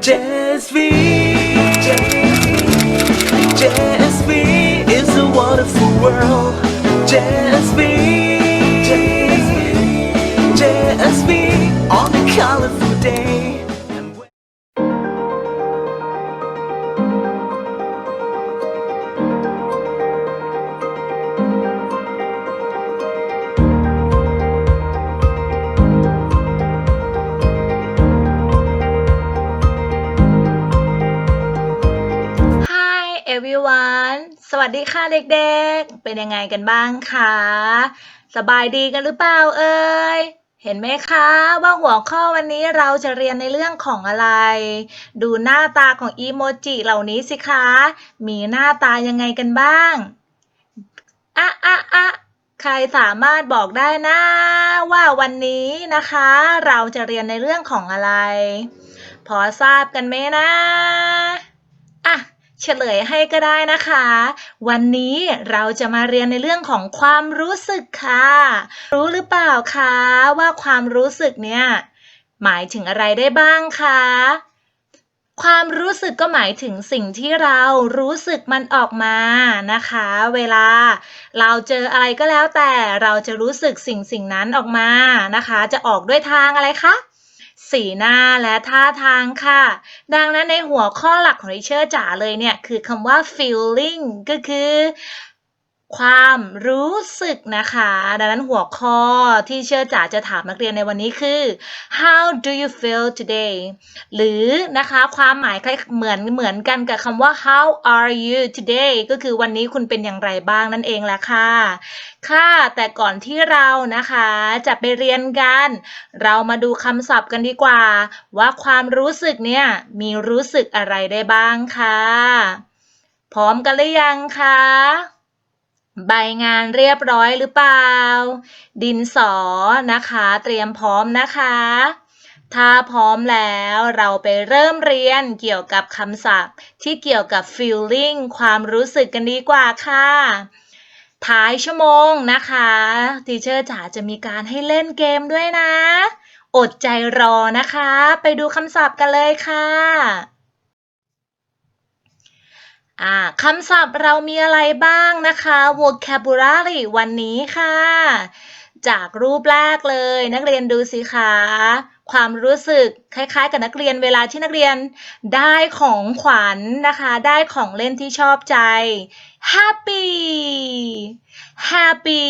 JSV JSV is a wonderful world. JSV JSV on a colorful day everyone สวัสดีค่ะเด็กๆ เป็นยังไงกันบ้างคะ สบายดีกันหรือเปล่าเอ่ย เห็นไหมคะว่าหัวข้อวันนี้เราจะเรียนในเรื่องของอะไร ดูหน้าตาของอีโมจิเหล่านี้สิคะ มีหน้าตายังไงกันบ้าง อะอะอะใครสามารถบอกได้นะว่าวันนี้นะคะ เราจะเรียนในเรื่องของอะไร พอทราบกันไหมนะอะ เฉลยให้ก็ได้นะคะ วันนี้เราจะมาเรียนในเรื่องของความรู้สึกค่ะ รู้หรือเปล่าคะว่าความรู้สึกเนี่ยหมายถึงอะไรได้บ้างคะความรู้สึกก็หมายถึงสิ่งที่เรารู้สึกมันออกมานะคะ เวลาเราเจออะไรก็แล้วแต่เราจะรู้สึกสิ่งสิ่งนั้นออกมานะคะ จะออกด้วยทางอะไรคะ สีหน้าและท่าทางค่ะ ดังนั้นในหัวข้อหลักของริเชอร์จ๋าเลยเนี่ย คือคำว่า feeling ก็คือ ความรู้สึกนะคะ ดังนั้นหัวข้อที่เชอร์จ๋าจะถามนักเรียนในวันนี้คือ how do you feel today หรือนะคะความหมายคล้ายเหมือนเหมือนกันกับคำว่า how are you today ก็คือวันนี้คุณเป็นอย่างไรบ้างนั่นเองแหละค่ะ ค่ะ แต่ก่อนที่เรานะคะจะไปเรียนกัน เรามาดูคำศัพท์กันดีกว่า ว่าความรู้สึกเนี่ยมีรู้สึกอะไรได้บ้างค่ะพร้อมกันหรือยังคะ ใบงานเรียบร้อยหรือเปล่า ดินสอนะคะ เตรียมพร้อมนะคะ ถ้าพร้อมแล้วเราไปเริ่มเรียนเกี่ยวกับคำศัพท์ ที่เกี่ยวกับ feeling ความรู้สึกกันดีกว่าค่ะท้ายชั่วโมงนะคะทีเชอร์จ๋าจะมีการให้เล่นเกมด้วยนะ อดใจรอนะคะ ไปดูคำศัพท์กันเลยค่ะ อ่าคำศัพท์เรามีอะไรบ้างนะคะ vocabulary วันนี้ค่ะ จากรูปแรกเลย นักเรียนดูสิคะ ความรู้สึกคล้ายๆ กับนักเรียนเวลาที่นักเรียนได้ของขวัญนะคะ ได้ของเล่นที่ชอบใจ happy happy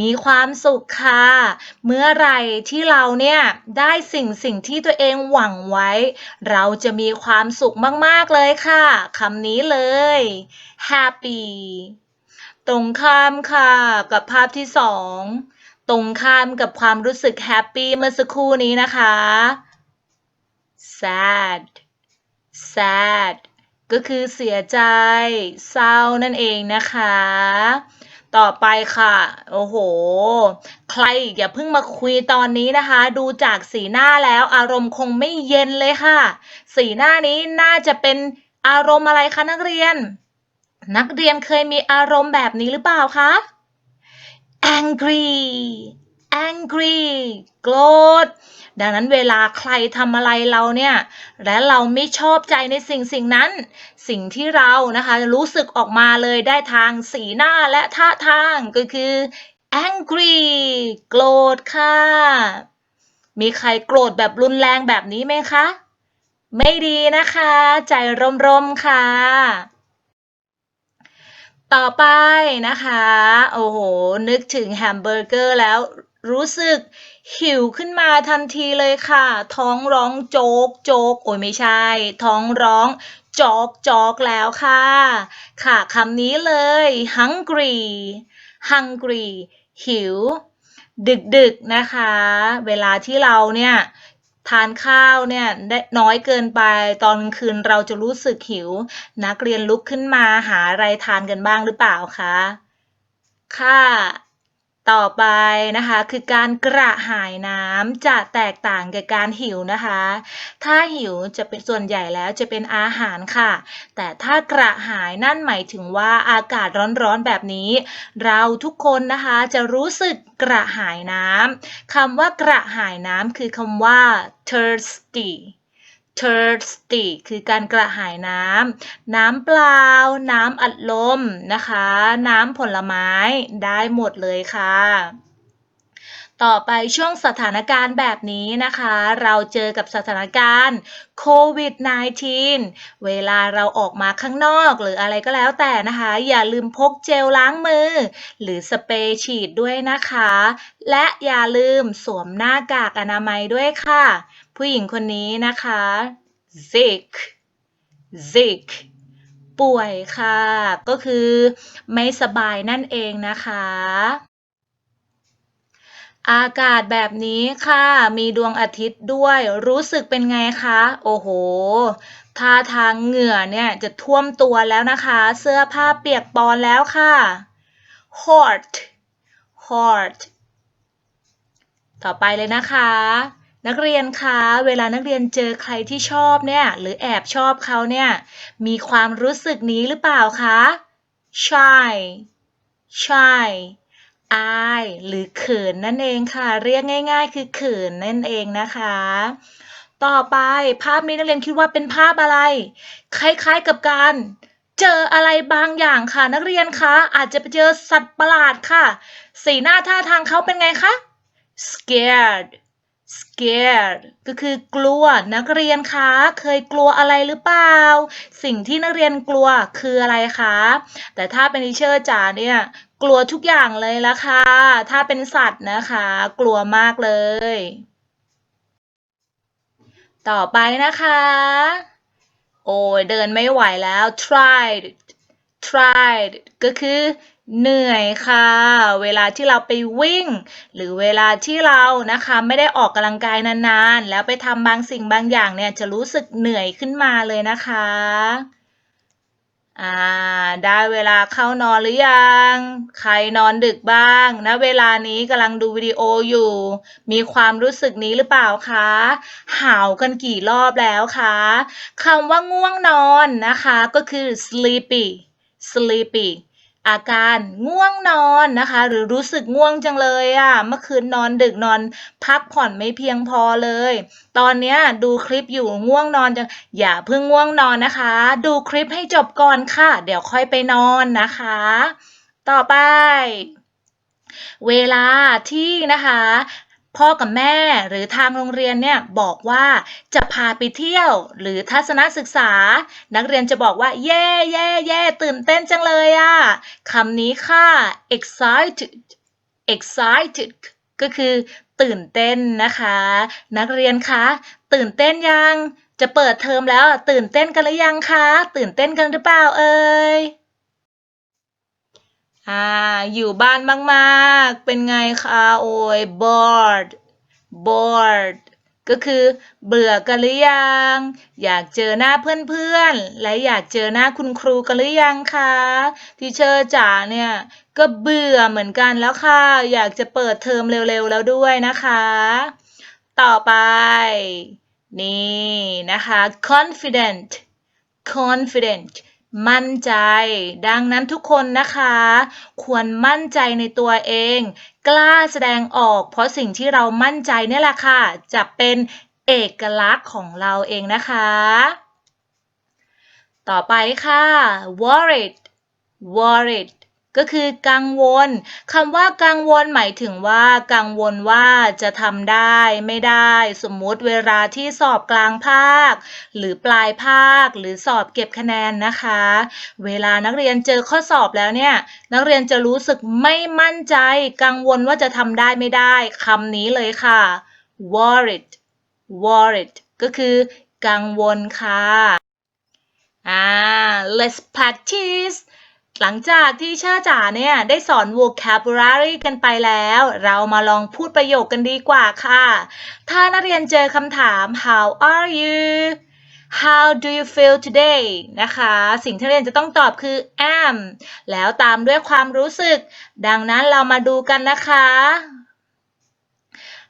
มีความสุขค่ะ เมื่อไรที่เราเนี่ยได้สิ่งสิ่งที่ตัวเองหวังไว้ เราจะมีความสุขมากๆเลยค่ะคำนี้เลย happy ตรงข้ามค่ะ กับภาพที่สอง ตรงข้ามกับความรู้สึกแฮปปี้เมื่อสักครู่นี้นะคะ sad sad ก็คือเสียใจ เศร้านั่นเองนะคะ ต่อไปค่ะ โอ้โห ใครอีกอย่าเพิ่งมาคุยตอนนี้นะคะ ดูจากสีหน้าแล้วอารมณ์คงไม่เย็นเลยค่ะ สีหน้านี้น่าจะเป็นอารมณ์อะไรคะนักเรียน นักเรียนเคยมีอารมณ์แบบนี้หรือเปล่าคะ angry angry โกรธ ดังนั้นเวลาใครทำอะไรเราเนี่ย และเราไม่ชอบใจในสิ่งสิ่งนั้น สิ่งที่เรานะคะรู้สึกออกมาเลยได้ทางสีหน้าและท่าทางก็คือ angry โกรธค่ะ มีใครโกรธแบบรุนแรงแบบนี้ไหมคะ ไม่ดีนะคะ ใจร่มๆค่ะ ต่อไปนะคะ โอ้โห นึกถึงแฮมเบอร์เกอร์แล้วรู้สึกหิวขึ้นมาทันทีเลยค่ะ ท้องร้องโจกโจกโอ้ยไม่ใช่ ท้องร้องจอกจอกแล้วค่ะ ค่ะคำนี้เลย hungry hungry หิว ดึกดึกๆนะคะ เวลาที่เราเนี่ย ทานข้าวเนี่ยได้น้อยเกินไปตอนกลางคืนเราจะรู้สึกหิว นักเรียนลุกขึ้นมาหาอะไรทานกันบ้างหรือเปล่าคะค่ะ ต่อไปนะคะ คือการกระหายน้ำจะแตกต่างกับการหิวนะคะ ถ้าหิวจะเป็นส่วนใหญ่แล้วจะเป็นอาหารค่ะ แต่ถ้ากระหายนั่นหมายถึงว่าอากาศร้อนๆแบบนี้ เราทุกคนนะคะจะรู้สึกกระหายน้ำคำว่ากระหายน้ำคือคำว่า thirsty thirsty คือการกระหายน้ำ น้ำเปล่า น้ำอัดลมนะคะ น้ำผลไม้ได้หมดเลยค่ะ ต่อไปช่วงสถานการณ์แบบนี้นะคะ เราเจอกับสถานการณ์โควิด -19 เวลาเราออกมาข้างนอกหรืออะไรก็แล้วแต่นะคะ อย่าลืมพกเจลล้างมือ หรือสเปรย์ฉีดด้วยนะคะ และอย่าลืมสวมหน้ากากอนามัยด้วยค่ะ ผู้หญิงคนนี้นะคะ Zik Zik ป่วยค่ะ ก็คือไม่สบายนั่นเองนะคะ อากาศแบบนี้ค่ะ มีดวงอาทิตย์ด้วย รู้สึกเป็นไงคะ โอ้โห ท่าทางเหงื่อเนี่ยจะท่วมตัวแล้วนะคะ เสื้อผ้าเปียกปอนแล้วค่ะ hot hot ต่อไปเลยนะคะ นักเรียนคะ เวลานักเรียนเจอใครที่ชอบเนี่ย หรือแอบชอบเขาเนี่ย มีความรู้สึกนี้หรือเปล่าคะ shy shy อายหรือเขินนั่นเองค่ะ เรียกง่าย ๆ คือเขินนั่นเองนะคะ ต่อไปภาพนี้นักเรียนคิดว่าเป็นภาพอะไร คล้ายๆกับการเจออะไรบางอย่างค่ะ นักเรียนคะอาจจะไปเจอสัตว์ประหลาดค่ะ สีหน้าท่าทางเขาเป็นไงคะ scared scared ก็คือกลัวนักเรียนคะเคยกลัวอะไรหรือเปล่า สิ่งที่นักเรียนกลัวคืออะไรคะ แต่ถ้าเป็นทิเชอร์จ๋าเนี่ย กลัวทุกอย่างเลยละค่ะ ถ้าเป็นสัตว์นะคะ กลัวมากเลย ต่อไปนะคะ โอ้ยเดินไม่ไหวแล้ว tried tried ก็คือเหนื่อยค่ะ เวลาที่เราไปวิ่ง หรือเวลาที่เรานะคะไม่ได้ออกกำลังกายนานๆ แล้วไปทำบางสิ่งบางอย่างเนี่ยจะรู้สึกเหนื่อยขึ้นมาเลยนะคะ อ่าได้เวลาเข้านอนหรือยัง ใครนอนดึกบ้างนะเวลานี้กำลังดูวิดีโออยู่ มีความรู้สึกนี้หรือเปล่าคะห่าวกันกี่รอบแล้วคะคำว่าง่วงนอนนะคะ ก็คือ sleepy sleepy อาการง่วงนอนนะคะ หรือรู้สึกง่วงจังเลยอะ่ะเมื่อคืนนอนดึกนอน พักผ่อนไม่เพียงพอเลย ตอนนี้ดูคลิปอยู่ง่วงนอนจังอย่าเพิ่งง่วงนอนนะคะ ดูคลิปให้จบก่อนค่ะ เดี๋ยวค่อยไปนอนนะคะ ต่อไป เวลาที่นะคะ พ่อกับแม่หรือทางโรงเรียนเนี่ยบอกว่าจะพาไปเที่ยว หรือทัศนศึกษา นักเรียนจะบอกว่าเย่เย่เย่ตื่นเต้นจังเลยอะคำนี้ค่ะ excited excited ก็คือตื่นเต้นนะคะ นักเรียนคะตื่นเต้นยัง จะเปิดเทอมแล้วตื่นเต้นกันหรือยังคะ ตื่นเต้นกันหรือเปล่าเอ่ย อ่าอยู่บ้านมากๆ เป็นไงคะโอ้ย bored bored ก็คือเบื่อกันหรือยัง อยากเจอหน้าเพื่อนๆ และอยากเจอหน้าคุณครูกันหรือยังคะทีเชอร์จ๋าเนี่ยก็เบื่อเหมือนกันแล้วค่ะ อยากจะเปิดเทอมเร็วๆแล้วด้วยนะคะ ต่อไป นี่นะคะ confident confident มั่นใจ ดังนั้นทุกคนนะคะ ควรมั่นใจในตัวเอง กล้าแสดงออก เพราะสิ่งที่เรามั่นใจนี่แหละค่ะ จะเป็นเอกลักษณ์ของเราเองนะคะ ต่อไปค่ะ worried worried ก็คือกังวลคำว่ากังวลหมายถึงว่ากังวลว่าจะทำได้ไม่ได้ สมมติเวลาที่สอบกลางภาค หรือปลายภาค หรือสอบเก็บคะแนนนะคะ เวลานักเรียนเจอข้อสอบแล้วเนี่ย นักเรียนจะรู้สึกไม่มั่นใจ กังวลว่าจะทำได้ไม่ได้คำนี้เลยค่ะ worried worried ก็คือ กังวลค่ะอ่า let's practice หลังจากที่เชอร์จ๋าเนี่ยได้สอน vocabulary กันไปแล้ว เรามาลองพูดประโยคกันดีกว่าค่ะ ถ้านักเรียนเจอคำถาม how are you how do you feel today นะคะ สิ่งที่เรียนจะต้องตอบคือ am แล้วตามด้วยความรู้สึก ดังนั้นเรามาดูกันนะคะ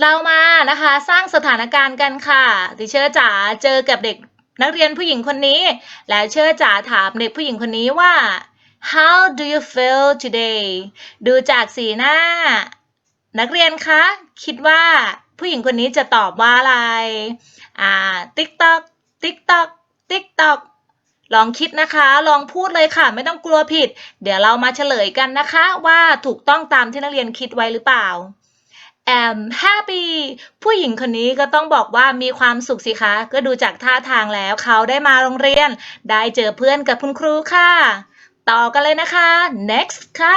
เรามานะคะสร้างสถานการณ์กันค่ะติเชอร์จ๋าเจอกับเด็กนักเรียนผู้หญิงคนนี้ แล้วเชอร์จ๋าถามเด็กผู้หญิงคนนี้ว่า how do you feel today ดูจากสีหน้า นักเรียนคะ คิดว่าผู้หญิงคนนี้จะตอบว่าอะไรอ่า TikTok TikTok TikTok ลองคิดนะคะ ลองพูดเลยค่ะ ไม่ต้องกลัวผิด เดี๋ยวเรามาเฉลยกันนะคะ ว่าถูกต้องตามที่นักเรียนคิดไว้หรือเปล่า am happy ผู้หญิงคนนี้ก็ต้องบอกว่ามีความสุขสิคะ ก็ดูจากท่าทางแล้วเขาได้มาโรงเรียน ได้เจอเพื่อนกับคุณครูค่ะ ต่อกันเลยนะคะ next ค่ะ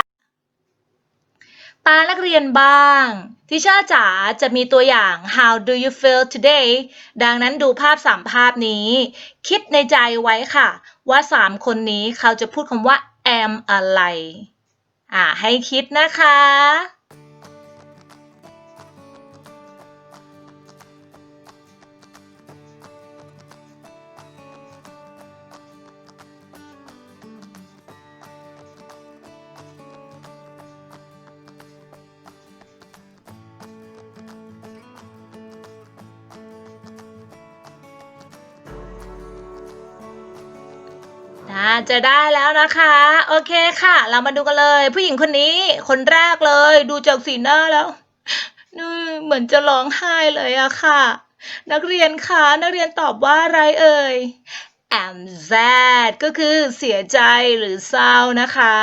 ตานักเรียนบ้าง ทิชาจ๋าจะมีตัวอย่าง how do you feel today ดังนั้นดูภาพสามภาพนี้ คิดในใจไว้ค่ะ ว่าสามคนนี้เขาจะพูดคำว่า am อะไร อ่าให้คิดนะคะ น่าจะได้แล้วนะคะ โอเคค่ะ เรามาดูกันเลย ผู้หญิงคนนี้ คนแรกเลย ดูจากสีหน้าแล้วนี่เหมือนจะร้องไห้เลยอะค่ะ นักเรียนคะนักเรียนตอบว่าอะไรเอ่ย am sad ก็คือเสียใจหรือเศร้านะคะ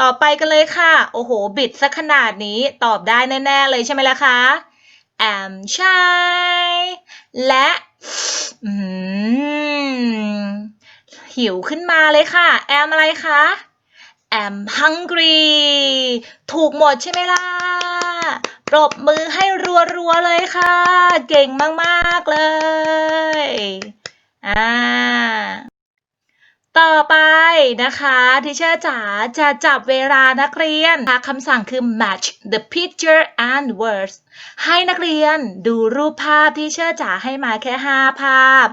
ต่อไปกันเลยค่ะ โอ้โห บิดสักขนาดนี้ตอบได้แน่ ๆ เลยใช่ไหมล่ะคะ am shy และ อืม หิวขึ้นมาเลยค่ะ แอมอะไรคะ แอม hungry ถูกหมดใช่ไหมล่ะ ปรบมือให้รัวๆเลยค่ะ เก่งมาก ๆ เลย อ่า ต่อไปนะคะทิเชอร์จ๋าจะจับเวลานักเรียนคะคำสั่งคือ match the picture and words ให้นักเรียนดูรูปภาพที่เชอร์จ๋าให้มาแค่ 5 ภาพ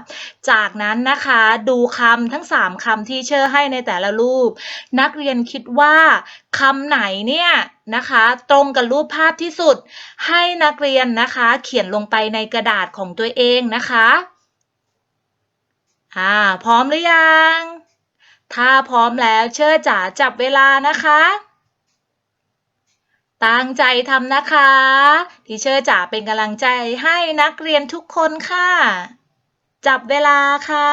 จากนั้นนะคะดูคำทั้ง 3คำที่เชอร์ให้ในแต่ละรูป นักเรียนคิดว่าคำไหนเนี่ยนะคะ ตรงกับรูปภาพที่สุด ให้นักเรียนนะคะ เขียนลงไปในกระดาษของตัวเองนะคะ อ่า พร้อมหรือยัง ถ้าพร้อมแล้วเชิญจ๋าจับเวลานะคะ ตั้งใจทำนะคะที่เชิญจ๋าเป็นกำลังใจให้นักเรียนทุกคนค่ะ จับเวลาค่ะ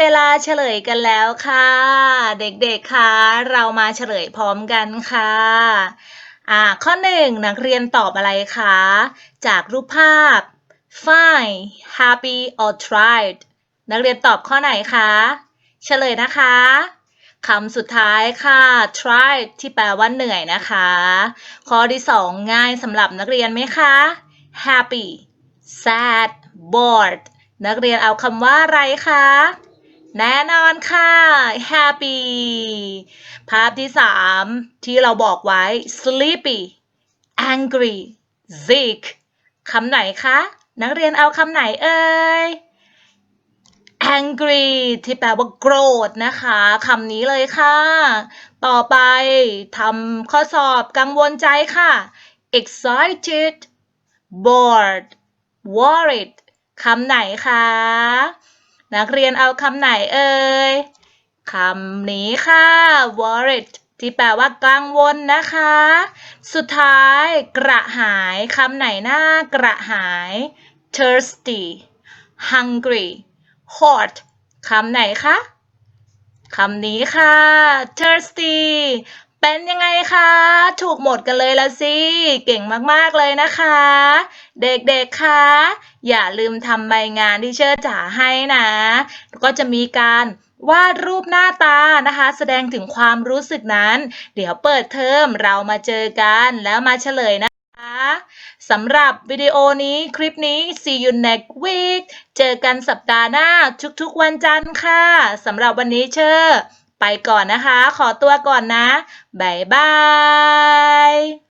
เวลาเฉลยกันแล้วค่ะ เด็กๆคะเรามาเฉลยพร้อมกันค่ะอ่าข้อหนึ่งนักเรียนตอบอะไรคะจากรูปภาพ fine happy or tried นักเรียนตอบข้อไหนคะเฉลยนะคะคำสุดท้ายค่ะ try ที่แปลว่าเหนื่อยนะคะ ข้อที่สองง่ายสำหรับนักเรียนไหมคะ happy sad bored นักเรียนเอาคำว่าอะไรคะ แน่นอนค่ะ happy ภาพที่สามที่เราบอกไว้ sleepy angry sick คำไหนคะ นักเรียนเอาคำไหนเอ่ย angry ที่แปลว่าโกรธนะคะคำนี้เลยค่ะ ต่อไปทำข้อสอบกังวลใจค่ะ excited bored worried คำไหนคะ นักเรียนเอาคำไหนเอ่ยคำนี้ค่ะ worried ที่แปลว่ากังวลนะคะ สุดท้าย กระหายคำไหนหน้ากระหาย thirsty hungry hot คำไหนคะ คำนี้ค่ะ thirsty เป็นยังไงคะ ถูกหมดกันเลยละสิ เก่งมากๆเลยนะคะ เด็กๆคะอย่าลืมทำใบงานที่เชิดจ๋าให้นะ ก็จะมีการวาดรูปหน้าตานะคะ แสดงถึงความรู้สึกนั้น เดี๋ยวเปิดเทอมเรามาเจอกันแล้วมาเฉลยนะคะสำหรับวิดีโอนี้คลิปนี้ see you next week เจอกันสัปดาห์หน้าทุกๆวันจันทร์ค่ะสำหรับวันนี้เชอร์ ไปก่อนนะคะ ขอตัวก่อนนะ บ๊ายบาย